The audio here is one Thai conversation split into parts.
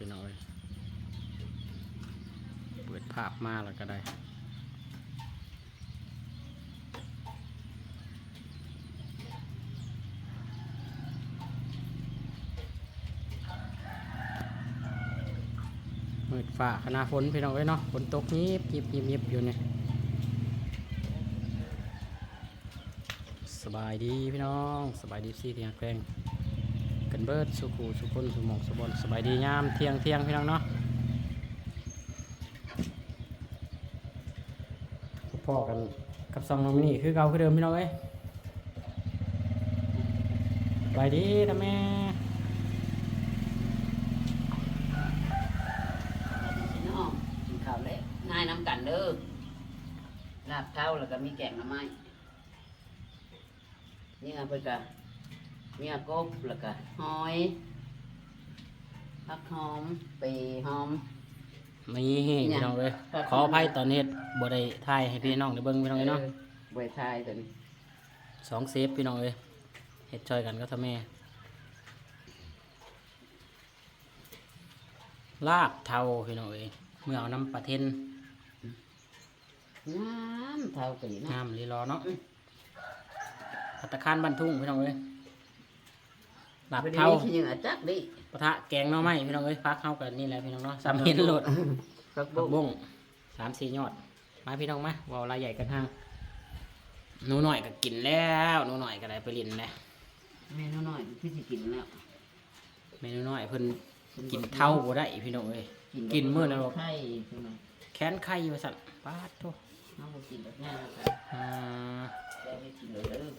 พี่น้อยเปิดภาพมาแล้วก็ได้มืดฟ้าขณะฝนพี่น้องเอ้ยเนาะฝนตกยิบยิบยิบยิบอยู่เนี่ยสบายดีพี่น้อง สบายดีสิเที่ยงแกล้ง กันเบิดสุขูสุคนสุหมองสุบนสบายดียามเที่ยงเที่ยงพี่น้องเนาะพอกันกับซองน้องมินี่คือเก่าคือเดิมพี่น้องเอ้ยสบายดีนะแม่พี่น้องกินข้าวแล้วนายน้ำกันเด้อลาบเท้าแล้วก็มีแกงหน่อไม้เนี่ยเพิ่นก็ เนี่ยกบแล้วก็หอยผักหอมปีหอม นี่พี่น้องเลยครับ ขออภัยตอนนี้บ่ได้ถ่ายให้พี่น้องได้เบิ่งพี่น้องเลยเนาะใบทายตัวนี้สองเซฟพี่น้องเลยเฮ็ดช่วยกันก็ทำแม่ลาบเทาพี่น้องเอ้ยเมื่อเอาน้ำปลาเทนน้ำเท่าปีเนาะน้ำลีรอเนาะพัตตาคารบ้านทุ่งพี่น้องเอ้ย ลาบพอดีเทาขี้ยังอาจักดิปะทะแกงหน่อไม้พี่น้องเอ้ยพักเข้ากันนี่แหละพี่น้องเนาะสามเห็นโหลดผักผักบุ้บุ้งงสามสี่ยอด มาพี่น้องมาเวาลายใหญ่กันห้างหนูหน่อยก็กินแล้วหนูหน่อยก็ได้ไปลินแล้วเมนูน้อยพี่สิกินแล้วเมนูน้อยเพิ่นกินเท่าบ่ได้พี่น้องเอ้ยกินมื้อนั้นบ่ไข่ใช่ไหมแค้นไข่มาสั่นปาดโตน้องบ่กินแบบนี้นะครับอ่าแต่ไม่กินเลยเด้อ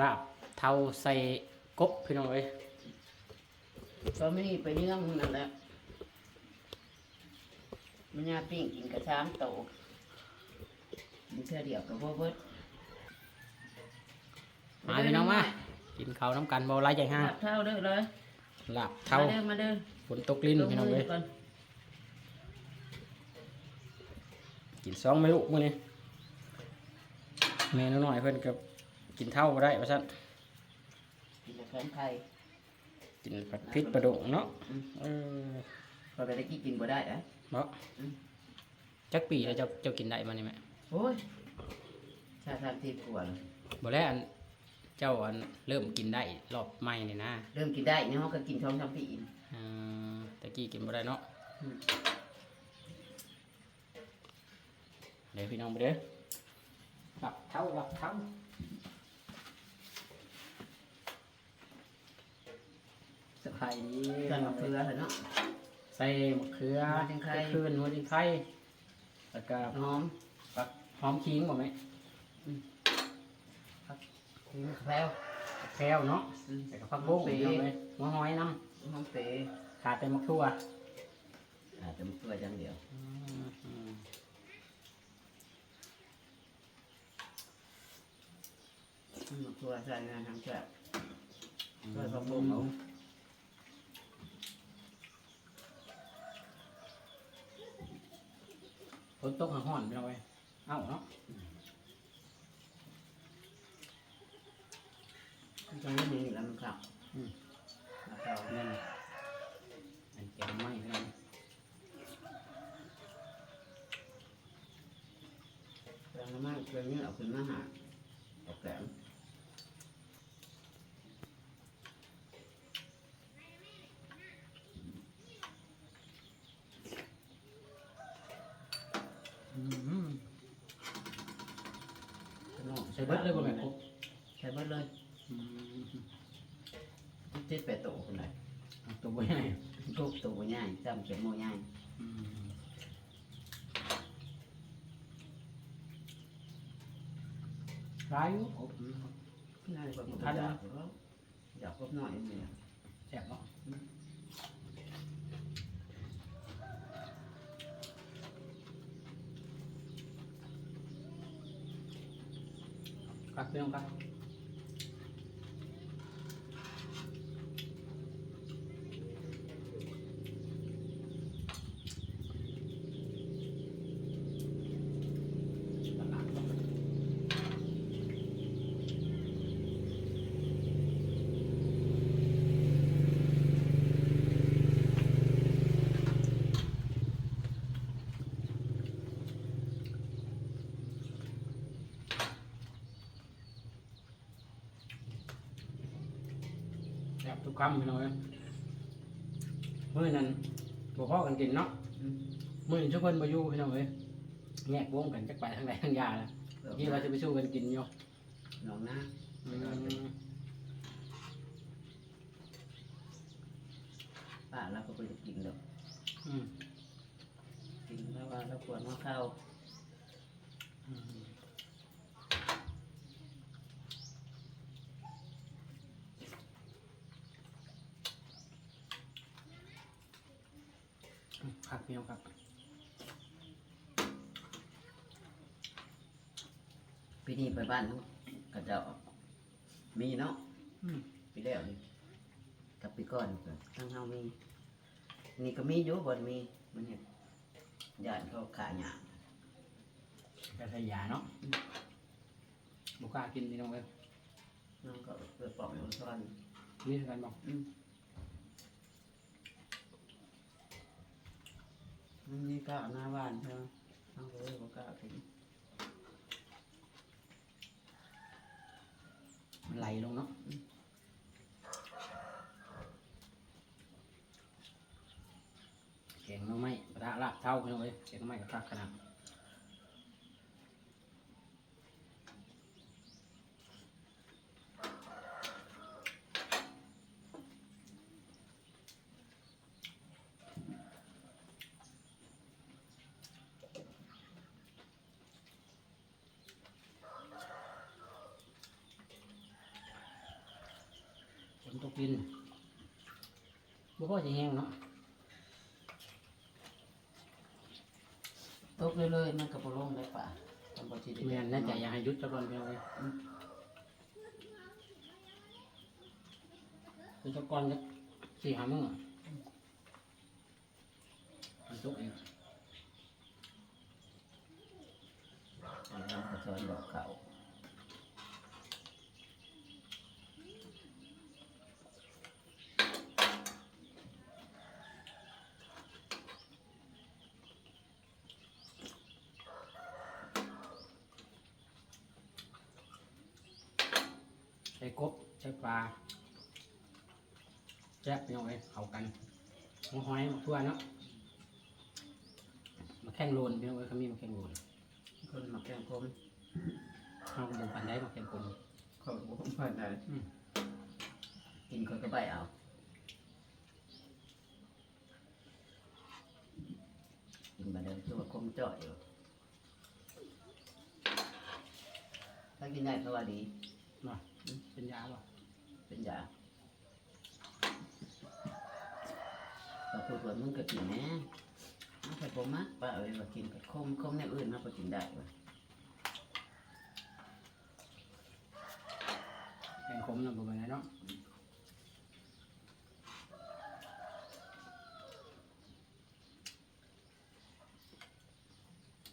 ลาบเท่าใส่ก บพี่น้องเอ้ยก็ไม่ไปเรื่องนั่นแหละมันยาปิ้งกินกระช้างโตมันเท่าเดียวกับพวกเบิดมาพี่น้องมากินข้าวน้ำกันเบาลายใหญ่ห้างลาบเท่าเด้อเลยลาบเท่ามาเด้อมาเด้อฝนตกลิ้นพี่น้องเอ้ยก่อนกินสองไม่ลูกมื้อนี้เมนูน้อยเพิ่นก็กินเท่าบ่ได้ว่าซั่น กินกระแขนไข่กินผัดพริกปลาดุกเนาะเออพอไปได้กินบ่ได้อะเนาะจักปีแล้วเจ้าเจ้ากินได้มานี่แม่โอ้ยชาทานที่กลัวเลยบ่แล้วอันเจ้าอันเริ่มกินได้รอบใหม่นี่นะ เริ่มกินได้เนี่ยเขาก็กินท้องทำปีนอ่าตะกี้กินบ่ได้เนาะอืมเดี๋ยวพี่น้องไปเด้อหลับเท้าหลับเท้า สบายดีใส่มะเขือเนาะใส่มะเขือหัวจิงไข่ใส่คืนหัวจิงไข่แล้วก็หอมปักหอมขิงบ่ไหมถึงแคล้วแคลวเนาะแล้วก็ผักบุ้งปีพี่น้องเลยหัวหอยน้หอมเปย์ำขาดแต่มะทั่วอาจจะมะเขือจังเดียวอืมอืมมะเขือใส่งานทำแซ่บใส่ผักบุ้งเอา ฝนตกหาห้อนพี่น้องเลยเอ้าเนาะจังนี้แล้วมันครับอืมแล้วก็นั่นอันแกงไม้พี่น้องแล้วน้ำมันเกลือนี่เอาขึ้นมาหาเอาแกง อืม ข้างนอก ใส่เบิดเลยบ่แม่ครบ ใส่เบิดเลยอืมเจ็ดแปดโตคนไหนเอาตัวบ่ใหญ่ทุกตัวใหญ่จำเข็มโมใหญ่อืมร้ายอยู่ครบน่าจะเป็นทันอยานะกอยากพบหน่อยนี่แซ่บเนาะครับพี่น้องครับ ทุกคำพี่น้องเอ้ยมื้อนั้นบ่พอกันกินเนาะอืมมื้อนี้ทุกคนบ่อยู่พี่น้องเอ้ยแยกวงกันจักไปทางใดทางยาแล้วเกือบที่ว่าจะไปสู้กันกินอยู่หนองนาอืมป้าเราก็ไปกินดอกอืมกินแล้วว่าเราควรมาเข้าอืม ครับพี่น้องครับปีนี้ไปบ้านเขาก็จะมีเนาะอืมปีแล้วนี่กับปีก่อนก็ทั้งเฮามี นี่ก็มีอยู่บ่มีมันเห็นญาติเขาขาหยากระใส่ยาเนาะบุกล้ากินพี่น้องเอ้ยน้องก็เปิดปอกอยู่ซ่อนนี่คือกันบอก อืม มันมีกะหน้าบ้านใช่ไหมเอาเลยบ่กล้ากินมันไหลลงเนาะเก่งน้องไม้ปะทะลาบเท่ากันเลยเก่งน้องไม้กระทักขนาด กดินบ่พอจะแห้งเนาะตกเลยๆมันก็บ่ลงได้ป่ะตำบลที่แม่นน่าจะอยากให้หยุดสักวันพี่น้องเอ้ยคือตะกอนจะสี่หาโมึงอะมันตกเองอันนั้นก็ชอนดอกเขา ช้กบใช้ปลาแจ๊บพี่น้องเอ้ยเข้ากันหัวหอยมาทั่วเนาะมาแข่งโลนพี่น้องเอ้ยเขามีมาแข่งโลนคนมาแกงคมเอากระบอกปันได้มาแข่งคนเขาบ่คมผ่านได้อืมกินคนก็ใบเอากินมาเดินคือว่าคมจ่อยอยู่ถ้ากินได้ก็ว่าดีเนาะ เป็นยาป่ะเป็นยาเราพูดว่ามึงก็กินแหน่มันไปบ่มักป้าเอ้ยว่ากินกับคมคมในอื่นมันก็กินได้ว่ะแข่งคมนะบอกไปไหนเนาะ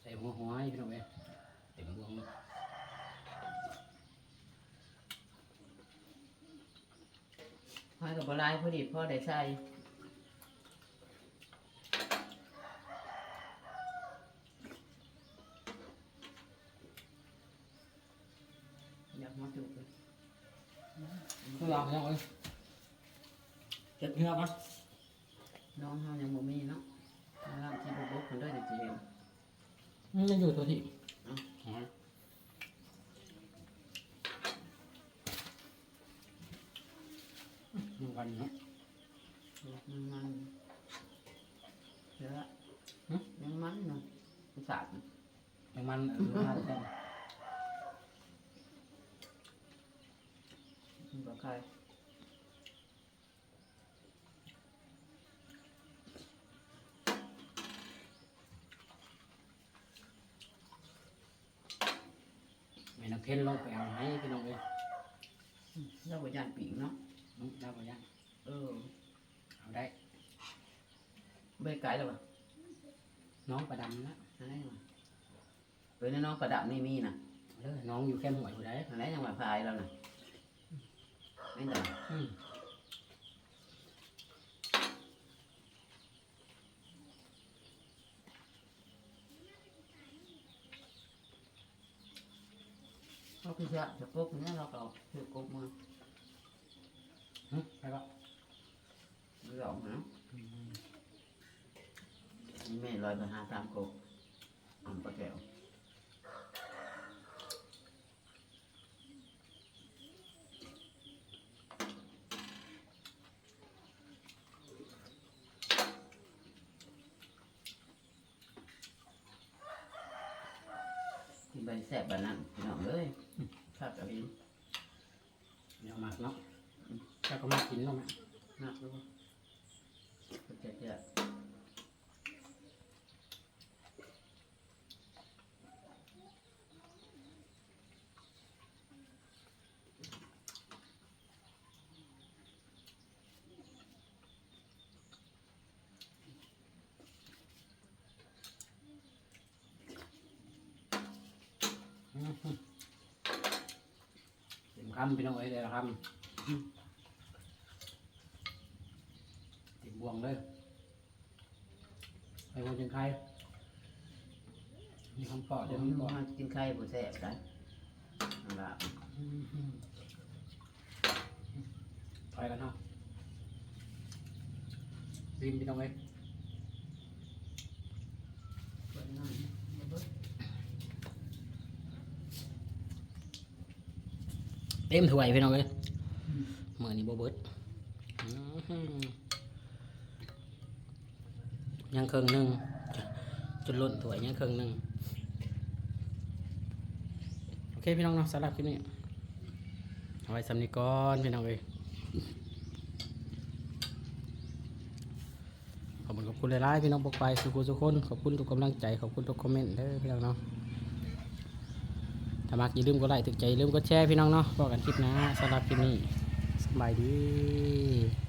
ใส่หัวหอยพี่น้องเอ้ยเต็มดวงเลย หอยกับปลายพอดีพ่อได้ใส่อยากมาจุกเลยต้องลองพี่น้องเอ้ยเจ็ดเนื้อปะน้องเฮายังบ่มีเนาะร่างที่บ่บกคนได้จะเห็นมันยังอยู่ตัวที่ เอ้า หอยมัน กันเนาะมันมันเยอะหึยังมันเนาะมันสาดยังมันเออน่าจะได้มันบ่ใครแม่น้ำเพชรลงไปเอาให้พี่น้องเอ้ยเราบ่ย่านปีกเนาะ น้ำน้ำบ่ยังเออเอาได้เบ่ไกลแล้วบ่น้องประดำนะอะไรวะเปิ้นน้องประดับนี่มีน่ะเออน้องอยู่แค่หวยอยู่ได้อะไรยังมาพายแล้วน่ะไม่ได้อืมเขาคือจะจะกบเนี่ยเราก็เอาถือกบมา ใครก็หลอกนะไม่ลอยไปหาตามกบอันปลาแก้วที่ใบแสบบานั้นพี่น้องเลยครับกับพี่เดี๋ยวมากเนาะ เจ้าก็มากินเนาะแม่นักด้วยเจ๊เจ๊เต็มคำพี่น้องเอ้ยเดี๋ยวคำเต็มบ วงเลยไปวันจังใครมีคำปอดเดี๋เดี๋ยยววมันคำปอดมากินไข่บุแสบกันนั่นละถอยกันเนาะริมพี่น้องเอ้ยเต็มถ้วยพี่น้องเอ้ยเมื่อนี้โบเบิดอื้อหือ ยังเครึ่งหนึ่งจนล้นถ้วยยังเครึ่งหนึ่งโอเคพี่น้องเนาะสำหรับคลิปนี้เอาไว้สำนีก่อนพี่น้องเอ้ยขอบคุณขอบคุณหลายๆพี่น้องปกไปสุขุสุขคนขอบคุณทุกกำลังใจขอบคุณทุกคอมเมนต์เด้อพี่น้องเนาะถ้ามักอย่าลืมกดไลค์ถึกใจอย่าลืมกดแชร์พี่น้องเนาะบอกกันคลิปหนะสำหรับคลิปนี้สบายดี